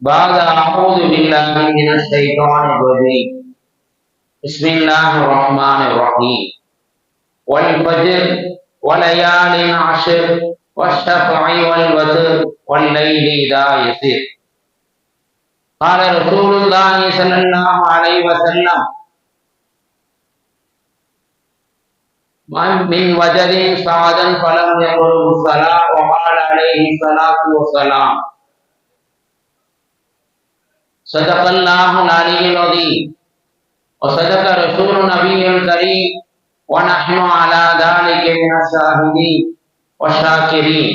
بعد أعوذ بالله من الشيطان الرجيم بسم الله الرحمن الرحيم والفجر وليال عشر والشفع والوتر والليل إذا يسير قال رسول الله صلى الله عليه وسلم من وجد صعدا فلم يقله الصلاة وقال عليه الصلاة والسلام صدق الله العلي العظيم وصدق رسول النبي الكريم ونحن على ذلك من الشاهدين والشاكرين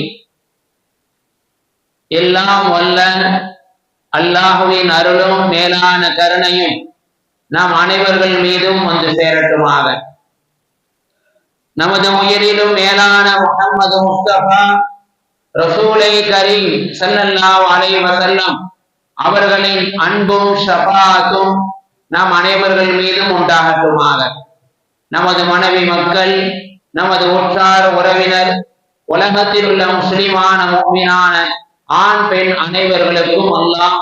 எல்லாம் வல்ல அல்லாஹுவின் அருளும் மேலான கருணையும் நாம் அனைவர்கள் மீதும் வந்து சேரட்டுமாக நமது உயிரிலும் மேலான முகமது முஸ்தபா ரசூலை கரீம் ஸல்லல்லாஹு அலைஹி வஸல்லம் அவர்களின் அன்பும் ஷபாத்தும் நாம் அனைவர்கள் மீதும் உண்டாகட்டுமாக. நமது மனைவி மக்கள் நமது உற்றார் உறவினர் உலகத்தில் உள்ள முஸ்லிமான முக்மினான ஆண் பெண் அனைவர்களுக்கும் எல்லாம்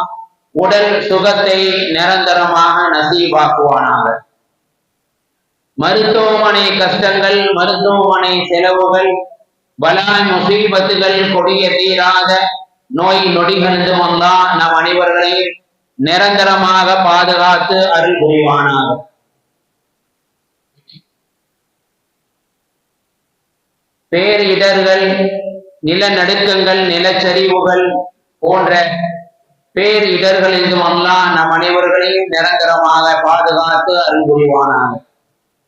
உடல் சுகத்தை நிரந்தரமாக நசீபாக்குவானாக. மருத்துவமனை கஷ்டங்கள் மருத்துவமனை செலவுகள் பலாய் முசீபத்துகள் கொடிய தீராத நோய் நொடிகளிலும் அல்லா நம் அனைவர்களையும் நிரந்தரமாக பாதுகாத்து அருள் புரிவானாக. பேரிடர்கள் நிலநடுக்கங்கள் நிலச்சரிவுகள் போன்ற பேரிடர்களிலும் அல்லா நம் அனைவர்களையும் நிரந்தரமாக பாதுகாத்து அருள் புரிவானாக.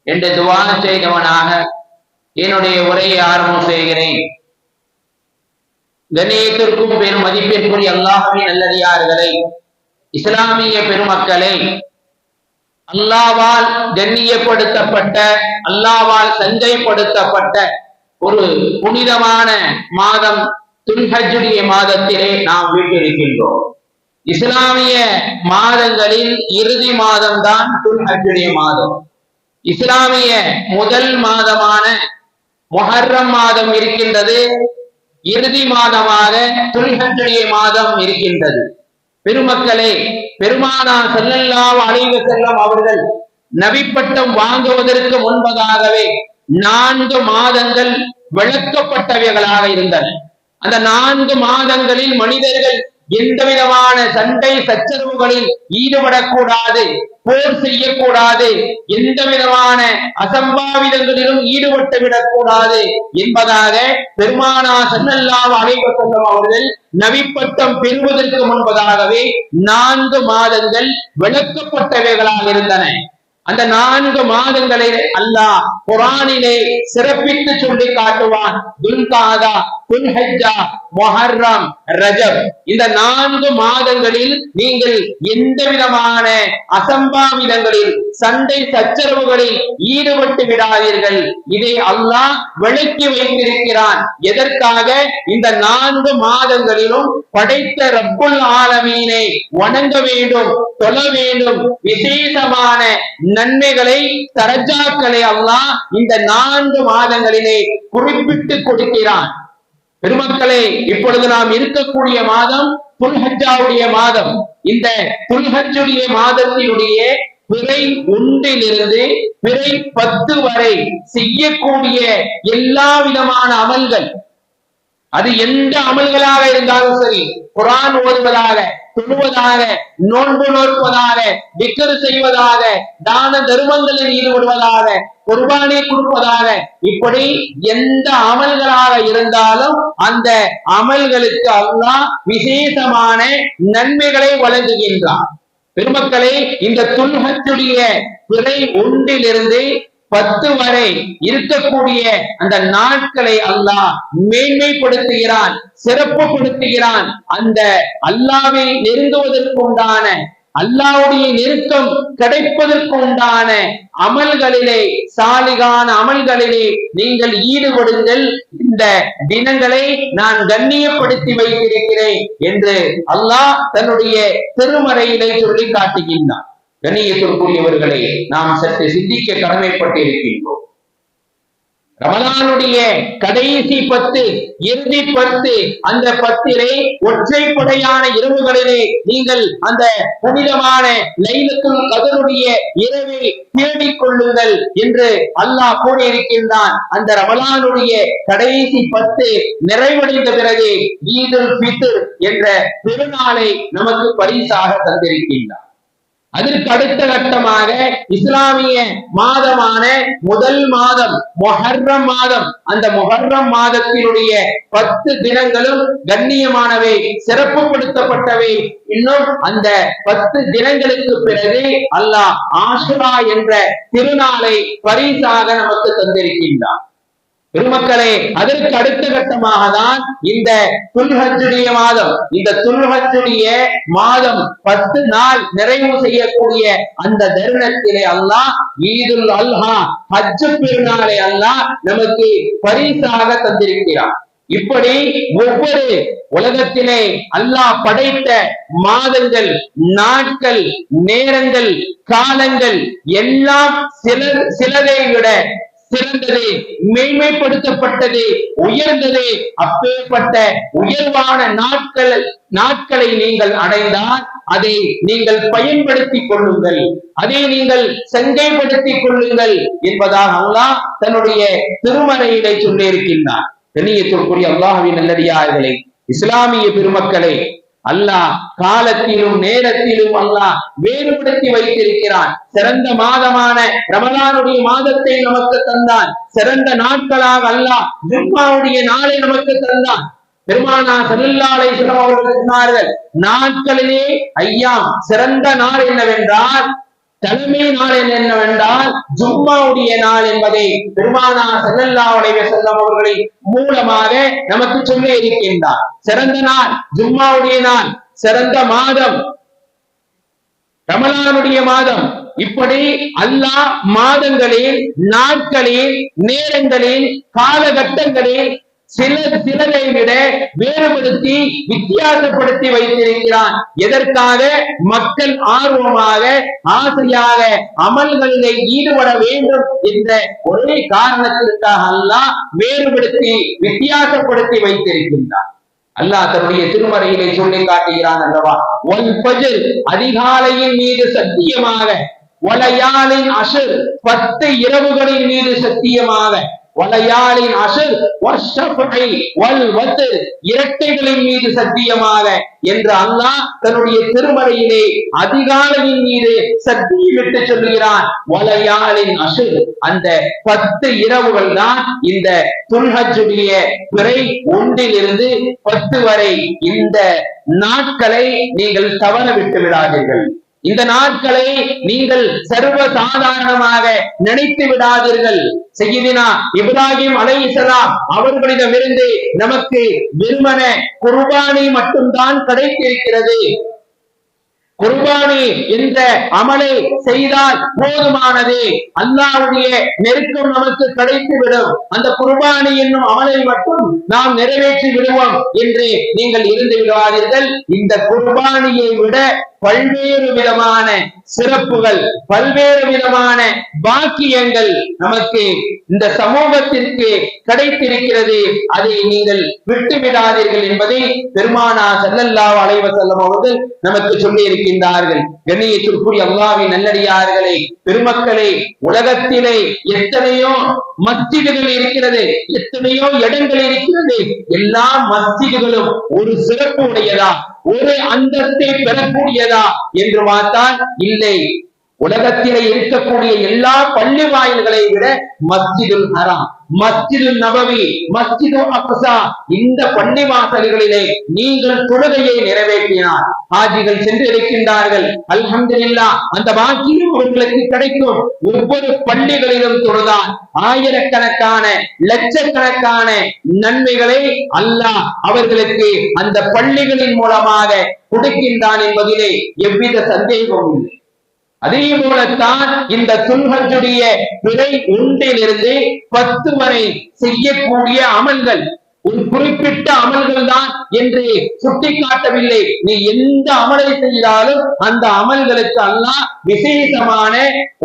என்று துவான செய்தவனாக என்னுடைய உரையை ஆர்வம் செய்கிறேன். கண்ணியத்திற்கும் பெரும் மதிப்பிற்குரிய அல்லாஹுவின் நல்லடியார்களை இஸ்லாமிய பெருமக்களை அல்லாவால் கண்ணியப்படுத்தப்பட்ட அல்லாவால் சந்தைப்படுத்தப்பட்ட ஒரு புனிதமான மாதம் துல்ஹஜுடைய மாதத்திலே நாம் வீட்டிருக்கின்றோம். இஸ்லாமிய மாதங்களில் இறுதி மாதம் தான் துல்ஹஜுடைய மாதம். இஸ்லாமிய முதல் மாதமான மொஹர்ரம் மாதம் இருக்கின்றது. இறுதி மாதமாக துல்ஹஜுடைய மாதம் இருக்கின்றது. பெருமக்களே பெருமானா செல்லல்லாம் அழைவ செல்லம் அவர்கள் நபிப்பட்டம் வாங்குவதற்கு முன்பதாகவே நான்கு மாதங்கள் விளக்கப்பட்டவைகளாக இருந்தன. அந்த நான்கு மாதங்களில் மனிதர்கள் எந்த விதமான சண்டை சச்சரவுகளில் ஈடுபடக்கூடாது போர் செய்யக்கூடாது எந்த விதமான அசம்பாவிதங்களிலும் ஈடுபட்டு விடக்கூடாது என்பதாக பெருமானா சன்னல்லாம் அழைப்பு செல்லும் அவர்கள் நவிப்பட்டம் பெறுவதற்கு முன்பதாகவே நான்கு மாதங்கள் விளக்கப்பட்டவைகளாக இருந்தன. அந்த நான்கு மாதங்களை அல்லாஹ் குரானிலே சிறப்பித்து சொல்லி காட்டுவான் துல்காதா துல்ஹஜ்ஜா மொஹர்ரம் ரஜப். இந்த நான்கு மாதங்களில் நீங்கள் எந்த விதமான அசம்பாவிதங்களில் சண்டை சச்சரவுகளில் ஈடுபட்டு விடாதீர்கள். இதை அல்லாஹ் விளக்கி வைத்திருக்கிறான். எதற்காக? இந்த நான்கு மாதங்களிலும் படைத்த ரப்புல் ஆலமீனை வணங்க வேண்டும் தொழ வேண்டும். விசேஷமான நன்மைகளை தரஜாக்களை அல்லாஹ் இந்த நான்கு மாதங்களிலே குறிப்பிட்டு கொடுக்கிறான். பெருமக்களே இப்பொழுது நாம் இருக்கக்கூடிய மாதம் புல்ஹஜாவுடைய மாதம். இந்த புல்ஹஜுடைய மாதத்தினுடைய பிறை ஒன்றிலிருந்து பிறை பத்து வரை செய்யக்கூடிய எல்லா விதமான அமல்கள். அது எந்த அமல்களாக இருந்தாலும் சரி குரான் ஓதுவதாக தொழுவதாக நோன்பு நோற்பதாக விக்கரு செய்வதாக தான தர்மங்களில் ஈடுபடுவதாக குர்பானை கொடுப்பதாக இப்படி எந்த அமல்களாக இருந்தாலும் அந்த அமல்களுக்கு அல்லாஹ் விசேஷமான நன்மைகளை வழங்குகின்றார் பெருமக்களை இந்த துன்பத்துடைய பிறை ஒன்றிலிருந்து பத்து வரை இருக்கக்கூடிய அந்த நாட்களை அல்லாஹ் மேன்மைப்படுத்துகிறான் சிறப்புப்படுத்துகிறான் அந்த அல்லாவை நெருங்குவதற்குண்டான அல்லாவுடைய நெருக்கம் கிடைப்பதற்கு உண்டான அமல்களிலே சாலிகான அமல்களிலே நீங்கள் ஈடுபடுங்கள். இந்த தினங்களை நான் கண்ணியப்படுத்தி வைத்திருக்கிறேன் என்று அல்லாஹ் தன்னுடைய திருமறையிலே சொல்லி காட்டுகின்றான். கண்ணியத்திற்குரியவர்களை நாம் சற்று சிந்திக்க கடமைப்பட்டிருக்கின்றோம். ரமலானுடைய கடைசி பத்து இறுதி பத்து அந்த பத்திரை ஒற்றைப்படையான இரவுகளிலே நீங்கள் அந்த புனிதமான லைலத்துள் கதருடைய இரவில் தேடிக் கொள்ளுங்கள் என்று அல்லாஹ் கூறியிருக்கின்றான். அந்த ரமலானுடைய கடைசி பத்து நிறைவடைந்த பிறகு ஈதுல் ஃபித்ர் என்ற பெருநாளை நமக்கு பரிசாக தந்திருக்கின்றான் அதற்கு அடுத்த கட்டமாக இஸ்லாமிய மாதமான முதல் மாதம் மொஹர்ரம் மாதம். அந்த மொஹர்ரம் மாதத்தினுடைய பத்து தினங்களும் கண்ணியமானவை சிறப்புப்படுத்தப்பட்டவை இன்னும் அந்த பத்து தினங்களுக்கு பிறகு அல்லாஹ் ஆஷுரா என்ற திருநாளை பரிசாக நமக்கு தந்திருக்கின்றான். பெருமக்களே அதற்கு அடுத்த கட்டமாக தான் இந்த துல்ஹஜுடைய மாதம். இந்த துல்ஹஜுடைய மாதம் பத்து நாள் நிறைவு செய்யக்கூடிய அந்த தருணத்திலே அல்லாஹ் ஈதுல் அல்ஹா ஹஜ்ஜு பெருநாளை அல்லாஹ் நமக்கு பரிசாக தந்திருக்கிறான். இப்படி ஒவ்வொரு உலகத்திலே அல்லாஹ் படைத்த மாதங்கள் நாட்கள் நேரங்கள் காலங்கள் எல்லாம் சிலர் சிலரை விட சிறந்தது மேன்மைப்படுத்தப்பட்டது உயர்ந்தது அப்பேற்பட்ட உயர்வான நாட்கள் நாட்களை நீங்கள் அடைந்தால் அதை நீங்கள் பயன்படுத்திக் கொள்ளுங்கள். அதை நீங்கள் சங்கைப்படுத்திக் கொள்ளுங்கள் என்பதாக அல்லாஹ் தன்னுடைய திருமறையிலே சொல்லியிருக்கின்றார் கண்ணியத்திற்குரிய அல்லாஹுவின் நல்லடியார்களே இஸ்லாமிய பெருமக்களை அல்லாஹ் காலத்திலும் நேரத்திலும் அல்லாஹ் வேறுபடுத்தி வைத்திருக்கிறான். சிறந்த மாதமான ரமலானுடைய மாதத்தை நமக்கு தந்தான். சிறந்த நாட்களாக அல்லாஹ் ஜும்மாவுடைய நாளை நமக்கு தந்தான். பெருமானா செல்லாலை அவர்கள் சொன்னார்கள் நாட்களிலே ஐயா சிறந்த நாள் என்னவென்றால் தலைமை நாள் என்னவென்றால் ஜும்மாவுடைய நாள் என்பதை பெருமானா செல்லல்லா உடைய செல்லம் அவர்களின் மூலமாக நமக்கு சொல்ல இருக்கின்றார். சிறந்த நாள் ஜும்மாவுடைய நாள். சிறந்த மாதம். ரமலானுடைய மாதம். இப்படி அல்லாஹ் மாதங்களில் நாட்களில் நேரங்களில் காலகட்டங்களில் சில சிலரை விட வேறுபடுத்தி வித்தியாசப்படுத்தி வைத்திருக்கிறான். எதற்காக? மக்கள் ஆர்வமாக ஆசையாக அமல்களிலே ஈடுபட வேண்டும் என்ற ஒரே காரணத்திற்காக அல்லாஹ் வேறுபடுத்தி வித்தியாசப்படுத்தி வைத்திருக்கின்றான். அல்லாஹ் தன்னுடைய திருமறையிலே சொல்லி காட்டுகிறான் அல்லவா? ஒன் பஜில் அதிகாலையின் மீது சத்தியமாக ஒலையாளின் அசர் பத்து இரவுகளின் மீது சத்தியமாக வலையாளின் அசர் வர்ஷபை வல் வத்து இரட்டைகளின் மீது சத்தியமாக என்று அல்லாஹ் தன்னுடைய திருமறையிலே அதிகாலையின் மீது சத்தியமிட்டு சொல்லுகிறான். வலையாளின் அசர் அந்த பத்து இரவுகள் தான் இந்த துல்ஹஜுடைய பிறை ஒன்றிலிருந்து பத்து வரை இந்த நாட்களை நீங்கள் தவற விட்டு விடாதீர்கள். இந்த நாட்களை நீங்கள் சர்வ சாதாரணமாக நினைத்து விடாதீர்கள். செய்தினா இப்ராஹிம் அலை இஸ்லாம் அவர்களிடமிருந்து நமக்கு வெறுமன குர்பானி மட்டும்தான் கிடைத்திருக்கிறது. குர்பானி என்ற அமலை செய்தால் போதுமானது. அல்லாவுடைய நெருக்கம் நமக்கு கிடைத்துவிடும். அந்த குர்பானி என்னும் அமலை மட்டும் நாம் நிறைவேற்றி விடுவோம் என்று நீங்கள் இருந்து விடுவாதீர்கள் இந்த குர்பானியை விட பல்வேறு விதமான சிறப்புகள் பல்வேறு விதமான பாக்கியங்கள் நமக்கு இந்த சமூகத்திற்கு கிடைத்திருக்கிறது. அதை நீங்கள் விட்டு விடாதீர்கள் என்பதை பெருமானா செல்லல்லா அலைவ செல்லம் அவர்கள் நமக்கு சொல்லி இருக்கின்றார்கள் கண்ணியத்திற்குரிய அல்லாவின் நல்லடியார்களே பெருமக்களே உலகத்திலே எத்தனையோ மஸ்ஜிதுகள் இருக்கிறது எத்தனையோ இடங்கள் இருக்கிறது. எல்லா மஸ்ஜிதுகளும் ஒரு சிறப்பு உடையதா ஒரு அந்தஸ்தை பெறக்கூடியதா என்று பார்த்தால் இல்லை. உலகத்திலே இருக்கக்கூடிய எல்லா பள்ளி வாயில்களை விட மஸ்ஜிதுல் ஹராம் மஸ்ஜிது நபவி மஸ்ஜிது அக்ஸா இந்த பள்ளி வாசல்களிலே நீங்கள் தொழுகையை நிறைவேற்றினார் ஆஜிகள் சென்று இருக்கின்றார்கள் அல்ஹம்துலில்லா அந்த பாக்கியம் அவர்களுக்கு கிடைக்கும். ஒவ்வொரு பள்ளிகளிலும் தொழுதான் ஆயிரக்கணக்கான லட்சக்கணக்கான நன்மைகளை அல்லாஹ் அவர்களுக்கு அந்த பள்ளிகளின் மூலமாக கொடுக்கின்றான் என்பதிலே எவ்வித சந்தேகமும் இல்லை. அதே போலத்தான் இந்த துல்ஹஜுடைய பிறை ஒன்றிலிருந்து பத்து வரை செய்யக்கூடிய அமல்கள். ஒரு குறிப்பிட்ட அமல்கள் தான் என்று சுட்டிக்காட்டவில்லை. நீ எந்த அமலை செய்தாலும் அந்த அமல்களுக்கு அல்லாஹ் விசேஷமான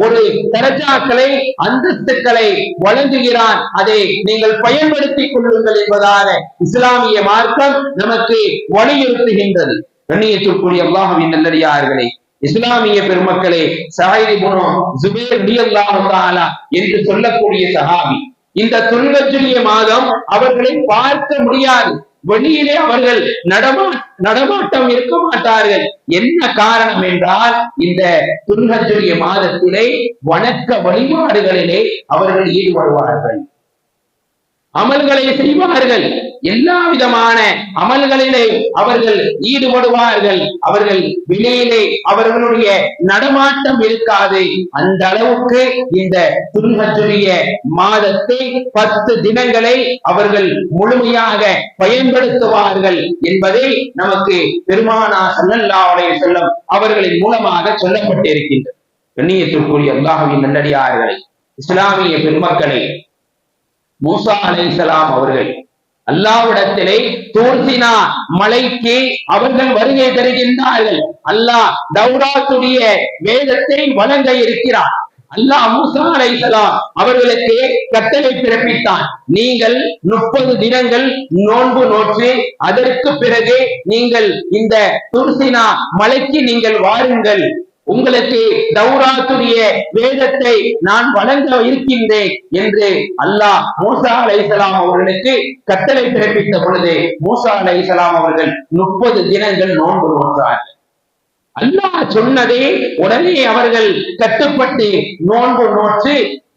ஒரு தரஜாக்களை அந்தஸ்துக்களை வழங்குகிறான். அதை நீங்கள் பயன்படுத்திக் கொள்ளுங்கள் என்பதாக இஸ்லாமிய மார்க்கம் நமக்கு வலியுறுத்துகின்றது. கண்ணியத்திற்குரிய அல்லாஹுவின் நல்லடியார்களே இஸ்லாமிய பெருமக்களே சாயிரி போனோம் ஜுபேர் என்று சொல்லக்கூடிய சஹாபி இந்த துல்கஜுரிய மாதம் அவர்களை பார்க்க முடியாது. வெளியிலே அவர்கள் நடமா நடமாட்டம் இருக்க மாட்டார்கள். என்ன காரணம் என்றால் இந்த துல்கஜுரிய மாதத்திலே வணக்க வழிபாடுகளிலே அவர்கள் ஈடுபடுவார்கள். அமல்களை செய்வார்கள். எல்லா விதமான அமல்களிலே அவர்கள் ஈடுபடுவார்கள். அவர்கள் வெளியிலே அவர்களுடைய நடமாட்டம் இருக்காது. அந்த அளவுக்கு இந்த துன்பத்துடைய மாதத்தை பத்து தினங்களை அவர்கள் முழுமையாக பயன்படுத்துவார்கள் என்பதை நமக்கு பெருமானா சல்லல்லா செல்லம் அவர்களின் மூலமாக சொல்லப்பட்டிருக்கின்றது. கண்ணியத்திற்குரிய அல்லாஹுவின் நல்லடியார்களை இஸ்லாமிய பெருமக்களை மூசா அலைஹிஸ்ஸலாம் அவர்கள் அல்லாவிடத்திலே தூர்சினா மலைக்கு அவர்கள் வருகை தருகின்றார்கள். அல்லாஹ் தௌராத்துடைய வேதத்தை வழங்க இருக்கிறார். அல்லாஹ் மூசா அலைசலாம் அவர்களுக்கு கட்டளை பிறப்பித்தான் நீங்கள் முப்பது தினங்கள் நோன்பு நோற்று அதற்கு பிறகு நீங்கள் இந்த துர்சினா மலைக்கு நீங்கள் வாருங்கள். உங்களுக்கு தௌராத்துடைய வேதத்தை நான் வழங்க இருக்கின்றேன் என்று அல்லாஹ் மூசா அலைசலாம் அவர்களுக்கு கட்டளை பிறப்பித்த பொழுது மூசா அலைசலாம் அவர்கள் முப்பது தினங்கள் நோன்பு நோன்றார்கள் அல்லாஹ் சொன்னதே உடனே அவர்கள் கட்டுப்பட்டு நோன்பு நோற்று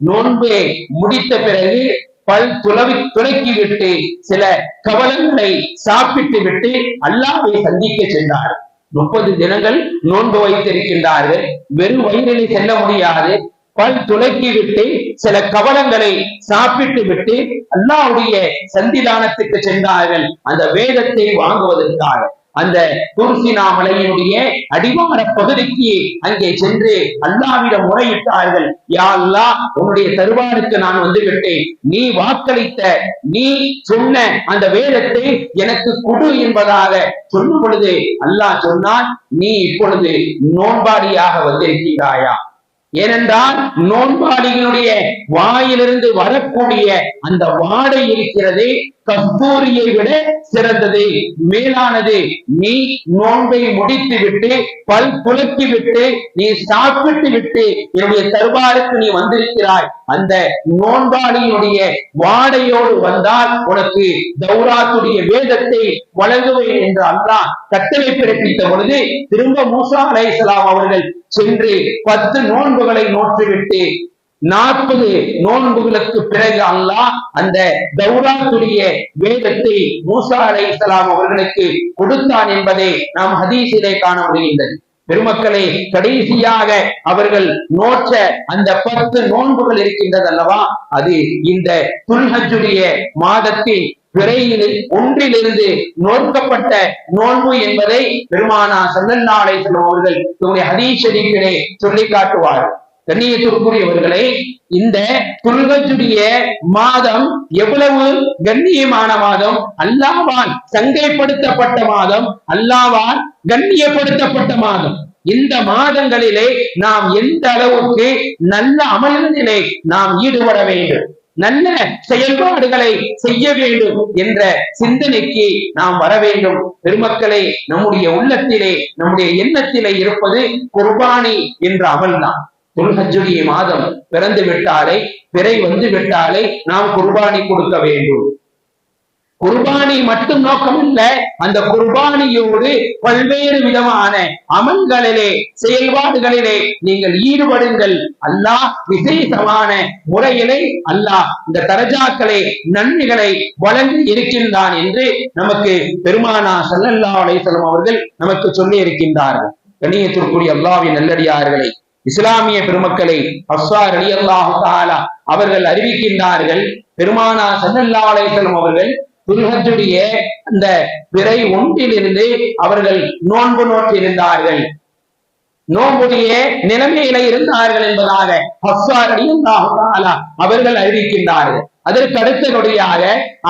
நோன்பு முடித்த பிறகு பல் துளவி துளக்கி விட்டு சில கவலங்களை சாப்பிட்டு விட்டு அல்லாவை சந்திக்க சென்றார்கள். முப்பது தினங்கள் நோன்பு வைத்திருக்கின்றார்கள். வெறும் வயிறிலே செல்ல முடியாது. பல் துளக்கி விட்டு சில கவலங்களை சாப்பிட்டு விட்டு அல்லாவுடைய சந்திதானத்துக்கு சென்றார்கள். அந்த வேதத்தை வாங்குவதற்காக. அந்த துர்சினா மலையினுடைய அடிவார பகுதிக்கு அங்கே சென்று அல்லாவிடம் முறையிட்டார்கள். யா அல்லாஹ் உன்னுடைய தருவாருக்கு நான் வந்து விட்டேன் நீ வாக்களித்த நீ சொன்ன அந்த வேதத்தை எனக்கு கொடு என்பதாக சொல்லும் பொழுது அல்லாஹ் சொன்னால் நீ இப்பொழுது நோன்பாடியாக வந்திருக்கிறாயா? ஏனென்றால் நோன்பாளிகளுடைய வாயிலிருந்து வரக்கூடிய அந்த வாடை இருக்கிறது கஸ்தூரியை விட சிறந்தது மேலானது. நீ நோன்பை முடித்து விட்டு பல் துலக்கி விட்டு நீ சாப்பிட்டு விட்டு என்னுடைய தருவாருக்கு நீ வந்திருக்கிறாய். அந்த நோன்பாளியினுடைய வாடையோடு வந்தால் உனக்கு தௌராத்துடைய வேதத்தை வழங்குவேன் என்று அல்லாஹ் கட்டளை பிறப்பித்த பொழுது திரும்ப மூசா அலைஹிஸ்ஸலாம் அவர்கள் சென்று பத்து நோன்புகளை நோற்றுவிட்டு நாற்பது நோன்புகளுக்கு பிறகு அல்லாஹ் அந்த தௌராத்துடைய வேதத்தை மூசா அலைஹிஸ்ஸலாம் அவர்களுக்கு கொடுத்தான் என்பதை நாம் ஹதீஸிலே காண முடிகின்றது. பெருமக்களை கடைசியாக அவர்கள் நோற்ற அந்த பத்து நோன்புகள் இருக்கின்றது அல்லவா அது இந்த துல்ஹஜுடைய மாதத்தின் பிறையில் ஒன்றிலிருந்து நோக்கப்பட்ட நோன்பு என்பதை பெருமானா சல்லல்லா அலைஹிஸ்ஸலாம் அவர்கள் தன்னுடைய ஹதீஸ் சொல்லி காட்டுவார்கள். கண்ணியத்திற்குரியவர்களே இந்த துல்கஜுடைய மாதம் எவ்வளவு கண்ணியமான மாதம்? அல்லாவால் சங்கைப்படுத்தப்பட்ட மாதம் அல்லாவால் கண்ணியப்படுத்தப்பட்ட மாதம். இந்த மாதங்களிலே நாம் எந்த அளவுக்கு நல்ல அமல்களிலே நாம் ஈடுபட வேண்டும் நல்ல செயல்பாடுகளை செய்ய வேண்டும் என்ற சிந்தனைக்கு நாம் வர வேண்டும். பெருமக்களே நம்முடைய உள்ளத்திலே நம்முடைய எண்ணத்திலே இருப்பது குர்பானி என்ற அமல்தான். துல்ஹஜுடைய மாதம் பிறந்து விட்டாலே பிறை வந்து விட்டாலே நாம் குர்பானி கொடுக்க வேண்டும். குர்பானி மட்டும் நோக்கம் இல்ல அந்த குர்பானியோடு பல்வேறு விதமான அமல்களிலே செயல்பாடுகளிலே நீங்கள் ஈடுபடுங்கள். அல்லாஹ் விசேஷமான முறையிலே அல்லாஹ் இந்த தரஜாக்களை நன்மைகளை வழங்கி இருக்கின்றான் என்று நமக்கு பெருமானா சல்லல்லா அலைஹிஸ்ஸலாம் அவர்கள் நமக்கு சொல்லி இருக்கின்றார்கள். கண்ணியத்திற்குரிய அல்லாவின் நல்லடியார்களை இஸ்லாமிய பெருமக்களை அஸ்வார் அலி அல்லாஹு தாலா அவர்கள் அறிவிக்கின்றார்கள். பெருமானா சல்லல்லா அவர்கள் துருகத்துடைய அந்த பிறை ஒன்றிலிருந்து அவர்கள் நோன்பு நோற்றிருந்தார்கள். நோம்புடைய நிலைமையில இருந்தார்கள் என்பதாக ஹஸ்ஸார் ரலியல்லாஹு அவர்கள் அறிவிக்கின்றார்கள். அதற்கு அடுத்தபடியாக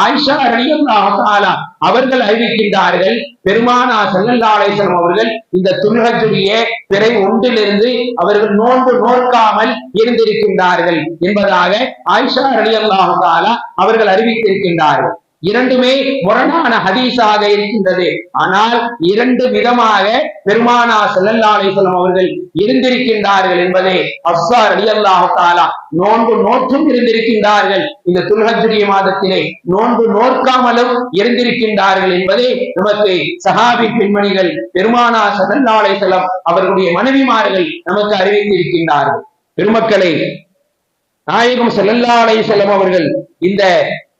ஆயிஷா ரலியல்லாஹு அவர்கள் அறிவிக்கின்றார்கள் பெருமானா ஸல்லல்லாஹு அவர்கள் இந்த துல்ஹஜுடைய பிறை ஒன்றிலிருந்து அவர்கள் நோன்பு நோக்காமல் இருந்திருக்கின்றார்கள் என்பதாக ஆயிஷா ரலியல்லாஹு அவர்கள் அறிவித்திருக்கின்றார்கள். இரண்டுமே முரணான ஹதீஸாக இருக்கின்றது. ஆனால் இரண்டு விதமாக பெருமானா ஸல்லல்லாஹு அலைஹி அவர்கள் இருந்திருக்கின்றார்கள் என்பதை அஃசார் அலி அல்லாஹாலா நோன்பு நோற்றும் இருந்திருக்கின்றார்கள். இந்த துல்ஹஜ்ஜுடைய மாதத்திலே நோன்பு நோற்காமலும் இருந்திருக்கின்றார்கள் என்பதை நமக்கு சஹாபி பெண்மணிகள் பெருமானா ஸல்லல்லாஹு அலைஹி அவர்களுடைய மனைவிமார்கள் நமக்கு அறிவித்திருக்கின்றார்கள். பெருமக்களை நாயகம் ஸல்லல்லாஹு அலைஹி அவர்கள் இந்த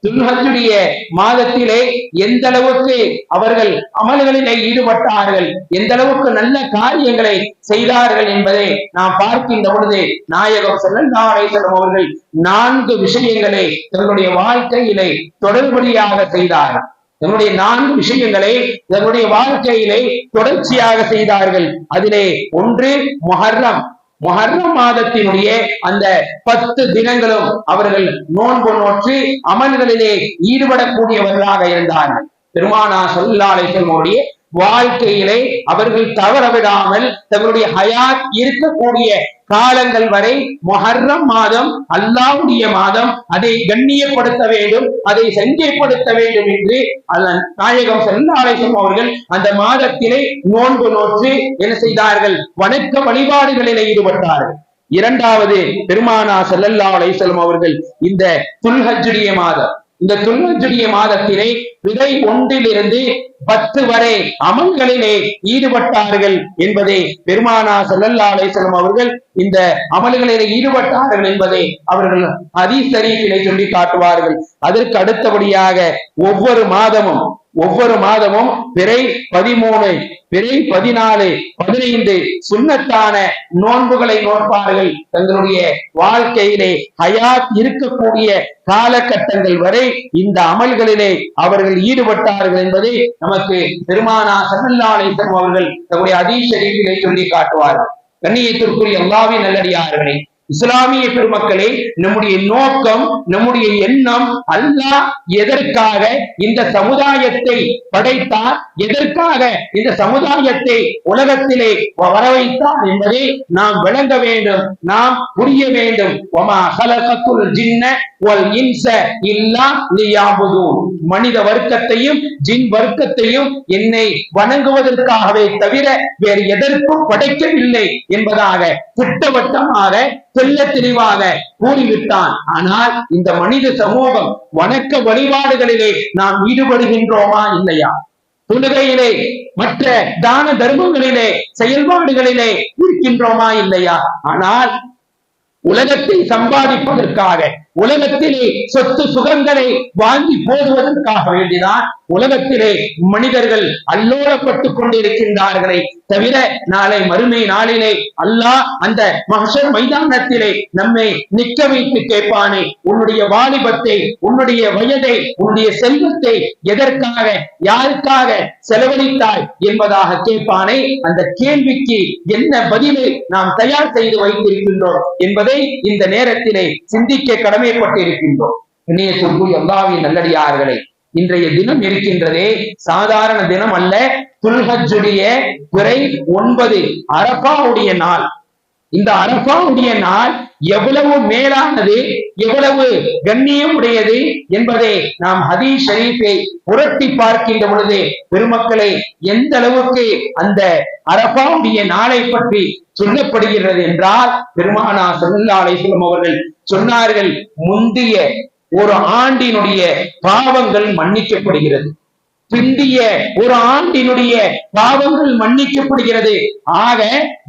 துல்ஹஜுடைய மாதத்திலே எந்த அளவுக்கு அவர்கள் அமல்களிலே ஈடுபட்டார்கள் எந்த அளவுக்கு நல்ல காரியங்களை செய்தார்கள் என்பதை நாம் பார்க்கின்ற பொழுது நாயகம் ஸல்லல்லாஹு அவர்கள் நான்கு விஷயங்களை தன்னுடைய வாழ்க்கையிலே தொடர்படியாக செய்தார்கள். தன்னுடைய நான்கு விஷயங்களை தன்னுடைய வாழ்க்கையிலே தொடர்ச்சியாக செய்தார்கள். அதிலே ஒன்று மொஹர்ரம் மொஹர்ரம் மாதத்தினுடைய அந்த பத்து தினங்களும் அவர்கள் நோன்பு நோற்று அமல்களிலே ஈடுபடக்கூடியவர்களாக இருந்தார்கள். பெருமானா சொல்லாலை செல்வனுடைய வாழ்க்கையிலே அவர்கள் தவற விடாமல் தங்களுடைய ஹயாத் இருக்கக்கூடிய காலங்கள் வரை மொஹர்ரம் மாதம் அல்லாவுடைய மாதம் அதை கண்ணியப்படுத்த வேண்டும் அதை சஞ்சயப்படுத்த வேண்டும் என்று அதன் நாயகம் செல்லாலேசம் அவர்கள் அந்த மாதத்திலே நோன்பு நோற்று என்ன செய்தார்கள்? வணக்க வழிபாடுகளிலே ஈடுபட்டார்கள். இரண்டாவது பெருமானா செல்லல்லா அலைசலம் அவர்கள் இந்த துல்ஹஜுடைய மாதம் இந்த துல்ஹஜ்ஜுடைய மாதத்திலே விதை ஒன்றிலிருந்து பத்து வரை அமல்களிலே ஈடுபட்டார்கள் என்பதை பெருமானா ஸல்லல்லாஹு அலைஹி அவர்கள் இந்த அமல்களிலே ஈடுபட்டார்கள் என்பதை அவர்கள் அதிசரீசிலே சொல்லி காட்டுவார்கள். அதற்கு அடுத்தபடியாக ஒவ்வொரு மாதமும் ஒவ்வொரு மாதமும் பிறை பதிமூணு பிறை பதினாலு பதினைந்து சுண்ணத்தான நோன்புகளை நோட்பார்கள் தங்களுடைய வாழ்க்கையிலே ஹயாத் இருக்கக்கூடிய காலகட்டங்கள் வரை இந்த அமல்களிலே அவர்கள் ஈடுபட்டார்கள் என்பதை நமக்கு பெருமானா சல்லல்லாஹு அவர்கள் தங்களுடைய அதீஷ் சொல்லி காட்டுவார்கள். கண்ணியத்திற்குரிய அல்லாவின் நல்லடியார்களே இஸ்லாமிய பெருமக்களே நம்முடைய நோக்கம் நம்முடைய எண்ணம் அல்லாஹ் எதற்காக இந்த சமுதாயத்தை படைத்தார் எதற்காக இந்த சமுதாயத்தை உலகத்திலே வரவைத்தார் என்பதை நாம் விளங்க வேண்டும் நாம் புரிய வேண்டும். ஒமா ஹலகத்துல் ஜின்ன மனித வர்க்கத்தையும் ஜின் வர்க்கத்தையும் என்னை வணங்குவதற்காகவே தவிர வேறு எதற்கும் படைக்கவில்லை என்பதாக திட்டவட்டமாக தெல்ல தெளிவாக கூறிவிட்டான். ஆனால் இந்த மனித சமூகம் வணக்க வழிபாடுகளிலே நாம் ஈடுபடுகின்றோமா இல்லையா? தொழுகையிலே மற்ற தான தர்மங்களிலே செயல்பாடுகளிலே இருக்கின்றோமா இல்லையா? ஆனால் உலகத்தை சம்பாதிப்பதற்காக உலகத்திலே சொத்து சுகங்களை வாங்கி போடுவதற்காக வேண்டிதான் உலகத்திலே மனிதர்கள் அல்லோலப்பட்டுக் கொண்டிருக்கின்றார்களே தவிர நாளை மறுமை நாளிலே அல்லாஹ் அந்த மகசர் மைதானத்திலே நம்மை நிக்க வைத்து கேட்பானே. உன்னுடைய வாலிபத்தை உன்னுடைய வயதை உன்னுடைய செல்வத்தை எதற்காக யாருக்காக செலவழித்தாய் என்பதாக கேட்பானே. அந்த கேள்விக்கு என்ன பதிலை நாம் தயார் செய்து வைத்திருக்கின்றோம் என்பதை இந்த நேரத்திலே சிந்திக்க கடமைப்பட்டிருக்கின்றோம். இணையத்திற்குள் எல்லாவின் நல்லடியார்களே இன்றைய தினம் இருக்கின்றதே சாதாரண தினம் அல்ல. துல்ஹஜுடைய பிறை ஒன்பது அரபாவுடைய நாள். இந்த அரபாவுடைய நாள் எவ்வளவு மேலானது எவ்வளவு கண்ணியம் உடையது என்பதை நாம் ஹதீஸ் ஷரீஃபை புரட்டி பார்க்கின்ற பொழுது பெருமக்களை எந்த அளவுக்கு அந்த அரபாவுடைய நாளை பற்றி சொல்லப்படுகிறது என்றால் பெருமானா சல்லா அலிஸ்லம் அவர்கள் சொன்னார்கள் முந்திய ஒரு ஆண்டினுடைய பாவங்கள் மன்னிக்கப்படுகிறது. பிந்திய ஒரு ஆண்டினுடைய பாவங்கள் மன்னிக்கப்படுகிறது. ஆக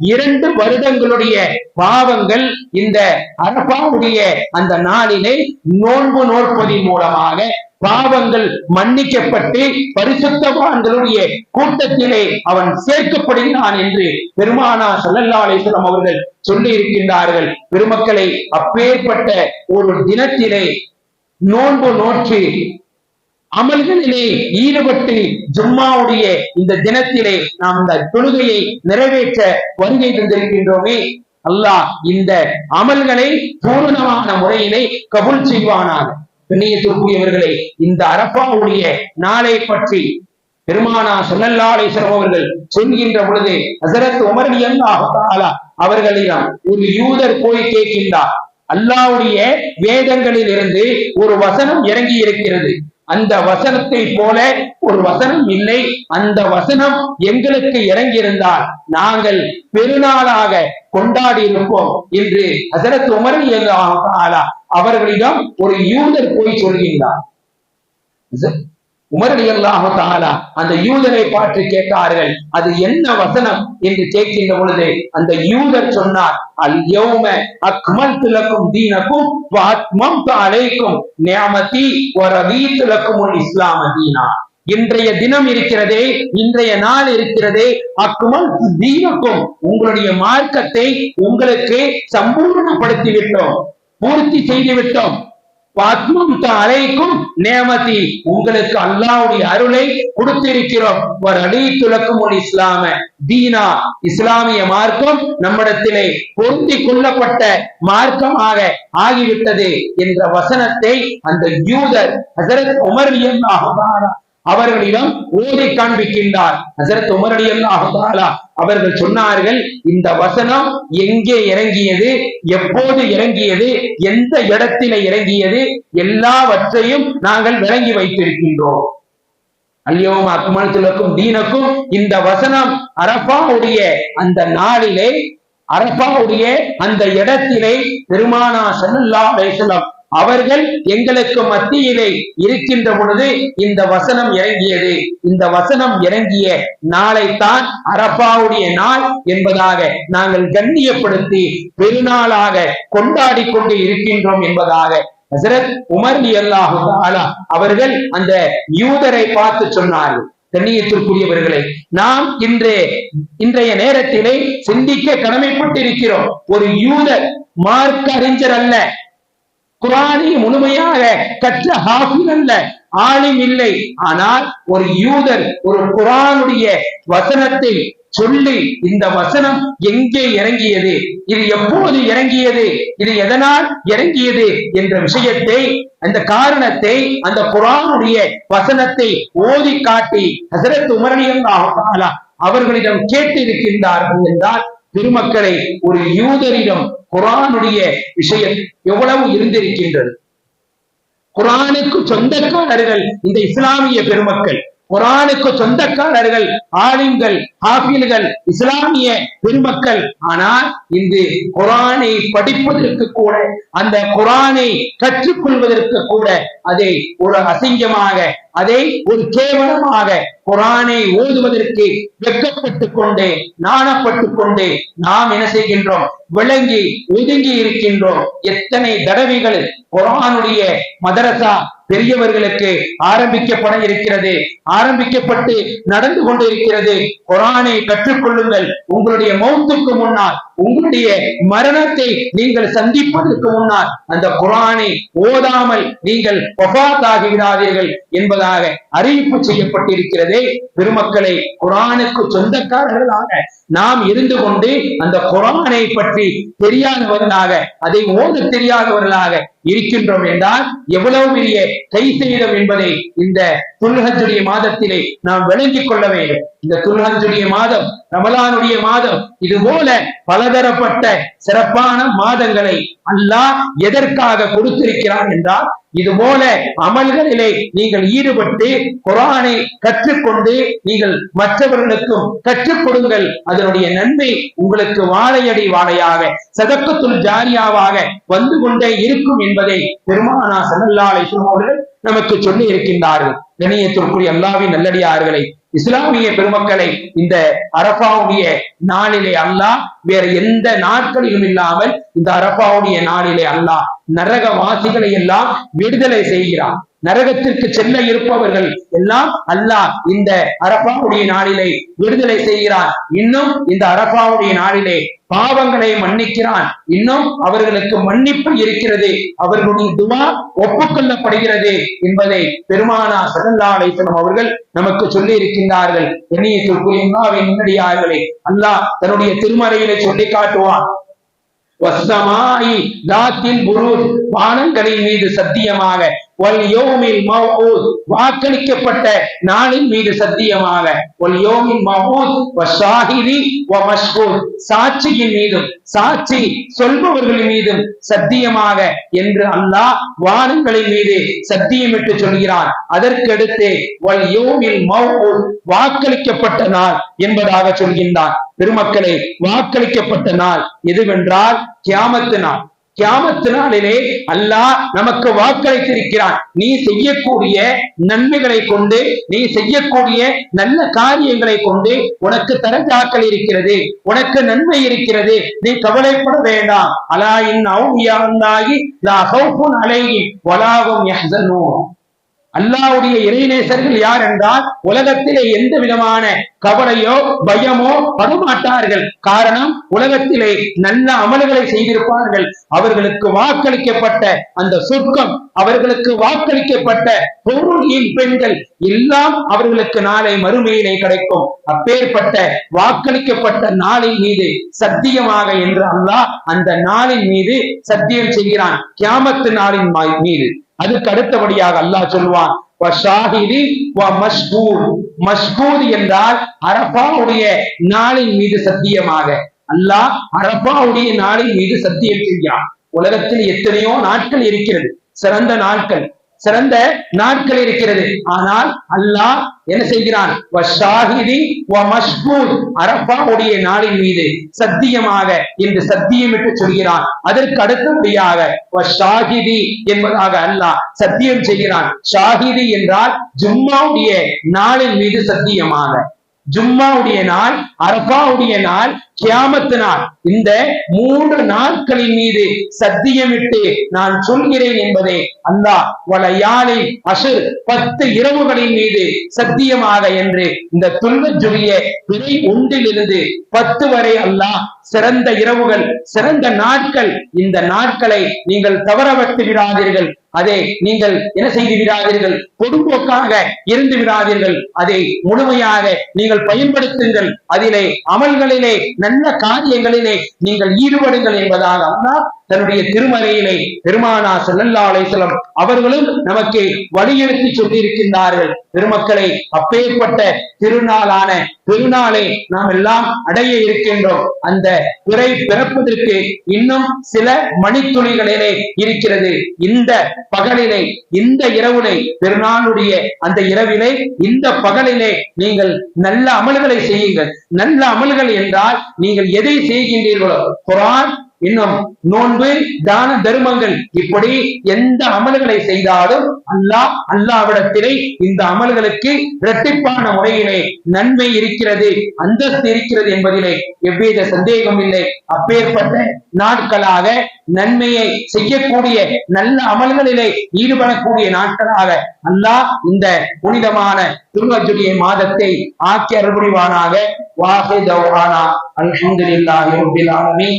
இரண்டு வருடங்களுடைய பாவங்கள் இந்த அரபாவுடைய அந்த நாளிலே நோன்பு நோற்பதின் மூலமாக பாவங்கள் மன்னிக்கப்பட்டு பரிசுத்தவான்களுடைய கூட்டத்திலே அவன் சேர்க்கப்படுகிறான் என்று பெருமானா சல்லல்லா அவர்கள் சொல்லி இருக்கின்றார்கள் பெருமக்களை அப்பேற்பட்ட ஒரு தினத்திலே நோன்பு நோற்று அமல்களிலே ஈடுபட்டு ஜும்மாவுடைய இந்த தினத்திலே நாம் இந்த தொழுகையை நிறைவேற்ற வருகை தந்திருக்கின்றோமே. அல்லாஹ் இந்த அமல்களை பூரணமான முறையிலே கபுல் செய்வானாக. கண்ணியத்திற்குரியவர்களே இந்த அரப்பாவுடைய நாளை பற்றி பெருமானா சொல்லல்லா அலிஸ்லாம் அவர்கள் சொல்கின்ற பொழுது ஹசரத் உமர் அல்லாஹாலா அவர்களிடம் ஒரு யூதர் போய் கேட்கின்றார். அல்லாவுடைய வேதங்களில் இருந்து ஒரு வசனம் இறங்கி இருக்கிறது அந்த வசனத்தை போல ஒரு வசனம் இல்லை. அந்த வசனம் எங்களுக்கு இறங்கியிருந்தால் நாங்கள் பெருநாளாக கொண்டாடி இருப்போம் என்று ஹசரத் உமர் அவர்களிடம் ஒரு யூதர் போய் சொல்கின்றார். உமரடி தாலா அந்த யூதரை பார்த்து கேட்டார்கள் அது என்ன வசனம்? என்று கேட்கின்ற பொழுது அந்த யூதர் சொன்னார் அல் யௌம அக்மல் திலக்கும் தீனக்கும் ஆத்மம் அழைக்கும் நியாமதி வரவீத்துலக்கும் இஸ்லாம தீனா. இன்றைய தினம் இருக்கிறதே இன்றைய நாள் இருக்கிறதே அக்குமல் தீனக்கும் உங்களுடைய மார்க்கத்தை உங்களுக்கு சம்பூர்ணப்படுத்தி விட்டோம் பூர்த்தி செய்து விட்டோம் அலைக்கும் நேமதி. உங்களுக்கு அல்லாவுடைய அருளை கொடுத்திருக்கிறோம். ஒரு அடி துலக்கும் ஒரு இஸ்லாம தீனா இஸ்லாமிய மார்க்கம் நம்மிடத்திலே பொருந்தி கொள்ளப்பட்ட மார்க்கமாக ஆகிவிட்டது என்ற வசனத்தை அந்த யூதர் ஹசரத் உமர் அவர்களிடம் ஓதி காண்பிக்கின்றார். ஹசரத் உமரடி அல்லாஹாலா அவர்கள் சொன்னார்கள் இந்த வசனம் எங்கே இறங்கியது எப்போது இறங்கியது எந்த இடத்தில இறங்கியது எல்லாவற்றையும் நாங்கள் விளங்கி வைத்திருக்கின்றோம். அல்யோம் அக்மானத்திலக்கும் தீனக்கும் இந்த வசனம் அரபாவுடைய அந்த நாளிலே அரபாவுடைய அந்த இடத்திலே பெருமானா சல்லல்லா அலைஹிஸ்ஸலாம் அவர்கள் எங்களுக்கு மத்தியிலே இருக்கின்ற பொழுது இந்த வசனம் இறங்கியது. இந்த வசனம் இறங்கிய நாளைத்தான் அரப்பாவுடைய நாள் என்பதாக நாங்கள் கண்ணியப்படுத்தி பெருநாளாக கொண்டாடி கொண்டு இருக்கின்றோம் என்பதாக ஹசரத் உமர் அல்லாஹு அவர்கள் அந்த யூதரை பார்த்து சொன்னார்கள். கண்ணியத்திற்குரியவர்களை நாம் இன்றே இன்றைய நேரத்திலே சிந்திக்க கடமைப்பட்டிருக்கிறோம். ஒரு யூதர் மார்க்க அறிஞர் அல்ல. குரானை முழுமையாக கற்ற ஹாஃபில் அல்ல ஆளும் இல்லை. ஆனால் ஒரு யூதர் ஒரு குரானுடைய வசனத்தை சொல்லி இந்த வசனம் எங்கே இறங்கியது இது எப்போது இறங்கியது இது எதனால் இறங்கியது என்ற விஷயத்தை அந்த காரணத்தை அந்த குரானுடைய வசனத்தை ஓதி காட்டி ஹசரத் உமரணியம் அவர்களிடம் கேட்டிருக்கின்றார்கள் என்றால் பெருமக்களை ஒரு யூதரிடம் குரானுடைய விஷயம் எவ்வளவு இருந்திருக்கின்றது? குரானுக்கு சொந்தக்காரர்கள் இந்த இஸ்லாமிய பெருமக்கள் குரானுக்கு சொந்தக்காரர்கள் ஆலிம்கள் ஹாஃபில்கள் இஸ்லாமிய பெருமக்கள். ஆனால் இன்று குரானை படிப்பதற்கு கூட அந்த குரானை கற்றுக்கொள்வதற்கு கூட அதை ஒரு அசிங்கமாக அதை ஒரு கேவலமாக குரானை ஓதுவதற்கு வெக்கப்பட்டு கொண்டு நாணப்பட்டு கொண்டு நாம் என்ன செய்கின்றோம்? விளங்கி ஒதுங்கி இருக்கின்றோம். எத்தனை தடவைகள் குரானுடைய மதரசா பெரியவர்களுக்கு ஆரம்பிக்கப்பட இருக்கிறது ஆரம்பிக்கப்பட்டு நடந்து கொண்டு இருக்கிறது குரானை கற்றுக்கொள்ளுங்கள். உங்களுடைய மௌத்துக்கு முன்னால் உங்களுடைய மரணத்தை நீங்கள் சந்திப்பதற்கு முன்னால் அந்த குரானை ஓதாமல் நீங்கள் ஆகுகிறார்கள் என்பதாக அறிவிப்பு செய்யப்பட்டிருக்கிறதே பெருமக்களை குரானுக்கு சொந்தக்காரர்களாக நாம் இருந்து கொண்டு அந்த குரானை பற்றி தெரியாதவர்களாக அதை ஓத தெரியாதவர்களாக இருக்கின்றோம் என்றால் எவ்வளவு பெரிய கை செய்தோம் என்பதை இந்த துல்ஹஜுடைய மாதத்திலே நாம் விளங்கிக் கொள்ள வேண்டும். இந்த துல்ஹஜுடைய மாதம் ரமலானுடைய மாதம் இது போல பலதரப்பட்ட சிறப்பான மாதங்களை அல்லாஹ் எதற்காக கொடுத்திருக்கிறான் என்றால் இது போல அமல்களிலே நீங்கள் ஈடுபட்டு குரானை கற்றுக்கொண்டு நீங்கள் மற்றவர்களுக்கும் கற்றுக் கொடுங்கள். அதனுடைய நன்மை உங்களுக்கு வாழையடி வாழையாக சதக்கத்துள் ஜாரியாவாக வந்து கொண்டே இருக்கும் என்பதை பெருமானா சல்லல்லா அலிஸ்லாம் அவர்கள் நமக்கு சொல்லி இருக்கின்றார்கள். இணையத்திற்குரிய அல்லாவின் நல்லடியார்களை இஸ்லாமிய பெருமக்களை இந்த அரபாவுடைய நாளிலே அல்லாஹ் வேற எந்த நாட்களிலும் இல்லாமல் இந்த அரபாவுடைய நாளிலே அல்லாஹ் நரக வாசிகளை எல்லாம் விடுதலை செய்கிறான். நரகத்திற்கு செல்ல இருப்பவர்கள் எல்லாம் அல்லாஹ் இந்த அரபாவுடைய நாளிலே விடுதலை செய்கிறான். இன்னும் இந்த அரபாவுடைய நாளிலே பாவங்களை மன்னிக்கிறான். இன்னும் அவர்களுக்கு மன்னிப்பு இருக்கிறது. அவர்களுடைய துவா ஒப்புக்கொள்ளப்படுகிறது என்பதை பெருமானா சல்லல்லா அலிஸ்லாம் அவர்கள் நமக்கு சொல்லி இருக்கின்றார்கள் எண்ணியத்திற்குரிய முன்னடியார்களே அல்லாஹ் தன்னுடைய திருமறையிலே சொல்லி காட்டுவான். வசமாயி வானங்களின் மீது சத்தியமாக வாக்களிக்கப்பட்ட நாளின் மீது சத்தியமாக. ஒல் சாட்சியின் மீதும் சாட்சி சொல்பவர்களின் மீதும் சத்தியமாக என்று அல்லாஹ் வானங்களின் மீது சத்தியமிட்டு சொல்கிறான். அதற்கடுத்து ஒல் யோமில் மவுத் வாக்களிக்கப்பட்ட நாள் என்பதாக சொல்கின்றான். பெருமக்களே வாக்களிக்கப்பட்ட நாள் எதுவென்றால் கியாமத்து நாள். கியாமத்து நாளிலே அல்லாஹ் நமக்கு வாக்களித்திருக்கிறான். நீ செய்யக்கூடிய நன்மைகளை கொண்டு நீ செய்யக்கூடிய நல்ல காரியங்களை கொண்டு உனக்கு தரஞ்சாக்கள் இருக்கிறது உனக்கு நன்மை இருக்கிறது நீ கவலைப்பட வேண்டாம். அலா இன் அவுயாந்தாகி லா ஹவுஃபுன் அலைஹிம் அல்லாவுடைய இறைநேசர்கள் யார் என்றால் உலகத்திலே எந்த விதமான கவலையோ பயமோ படமாட்டார்கள். காரணம் உலகத்திலே நல்ல அமல்களை செய்திருப்பார்கள். அவர்களுக்கு வாக்களிக்கப்பட்ட அந்த சொர்க்கம் அவர்களுக்கு வாக்களிக்கப்பட்ட பொருளின் பெண்கள் எல்லாம் அவர்களுக்கு நாளை மறுமையிலே கிடைக்கும். அப்பேற்பட்ட வாக்களிக்கப்பட்ட நாளின் மீது சத்தியமாக என்று அல்லாஹ் அந்த நாளின் மீது சத்தியம் செய்கிறான். கியாமத்து நாளின் மீது. அதுக்கு அடுத்தபடியாக அல்லாஹ் சொல்லுவான் என்றால் அரபாவுடைய நாளின் மீது சத்தியமாக. அல்லாஹ் அரபாவுடைய நாளின் மீது சத்தியம் செய்கிறான் உலகத்தில் எத்தனையோ நாட்கள் இருக்கிறது. சிறந்த நாட்கள். சிறந்த நாட்கள் இருக்கிறது. ஆனால் அல்லாஹ் என்ன செய்கிறான்? அரப்பாவுடைய நாளின் மீது சத்தியமாக என்று சத்தியமிட்டு சொல்கிறான். அதற்கு அடுத்தபடியாக என்பதாக அல்லாஹ் சத்தியம் செய்கிறான். ஷாஹிதி என்றால் ஜும்மாவுடைய நாளின் மீது சத்தியமாக. ஜும்மாவுடைய நாள் அரபாவுடைய நாள் கியாமத்து நாள் இந்த மூன்று நாட்களின் மீது சத்தியமிட்டு நான் சொல்கிறேன் என்பதை அல்லாஹ் வளையாளி அசுர் பத்து இரவுகளின் மீது சத்தியமாக என்று இந்த துன்பஜுடைய பிறை ஒன்றிலிருந்து பத்து வரை அல்லாஹ் சிறந்த இரவுகள் சிறந்த நாட்கள் இந்த நாட்களை நீங்கள் தவறவிட்டு விடாதீர்கள். அதை நீங்கள் என்ன செய்து விடாதீர்கள்? பொதுப்போக்காக இருந்து விடாதீர்கள். அதை முழுமையாக நீங்கள் பயன்படுத்துங்கள். அதிலே அமல்களிலே நல்ல காரியங்களிலே நீங்கள் ஈடுபடுங்கள் என்பதாக அல்லாஹ் தன்னுடைய திருமறையிலே பெருமானா செல்லல்லா அலைசலம் அவர்களும் நமக்கு வலியுறுத்தி சொல்லியிருக்கின்றார்கள். பெருமக்களை அப்பேற்பட்ட திருநாளான பெருநாளை நாம் எல்லாம் அடைய இருக்கின்றோம். அந்த பிறை பிறப்பதற்கு இன்னும் சில மணித்துளிகளிலே இருக்கிறது. இந்த பகலிலே இந்த இரவுலை பெருநாளுடைய அந்த இரவிலே இந்த பகலிலே நீங்கள் நல்ல அமல்களை செய்யுங்கள். நல்ல அமல்கள் என்றால் நீங்கள் எதை செய்கின்றீர்களோ குரான் இன்னும் நோன்பு தான தர்மங்கள். இப்படி எந்த அமல்களை செய்தாலும் அல்லாஹ் அல்லாவிடத்திலே இந்த அமல்களுக்கு இரட்டிப்பான முறையிலே நன்மை இருக்கிறது அந்தஸ்து இருக்கிறது என்பதிலே எவ்வித சந்தேகம் இல்லை. அப்பேற்பட்ட நாட்களாக நன்மையை செய்யக்கூடிய நல்ல அமல்களிலே ஈடுபடக்கூடிய நாட்களாக அல்லாஹ் இந்த புனிதமான திருவஜுடைய மாதத்தை ஆக்கி அருள்புரிவானாக வாஹி தௌஹானா அல்ஹம்துலில்லாஹி ரப்பில் ஆலமீன்.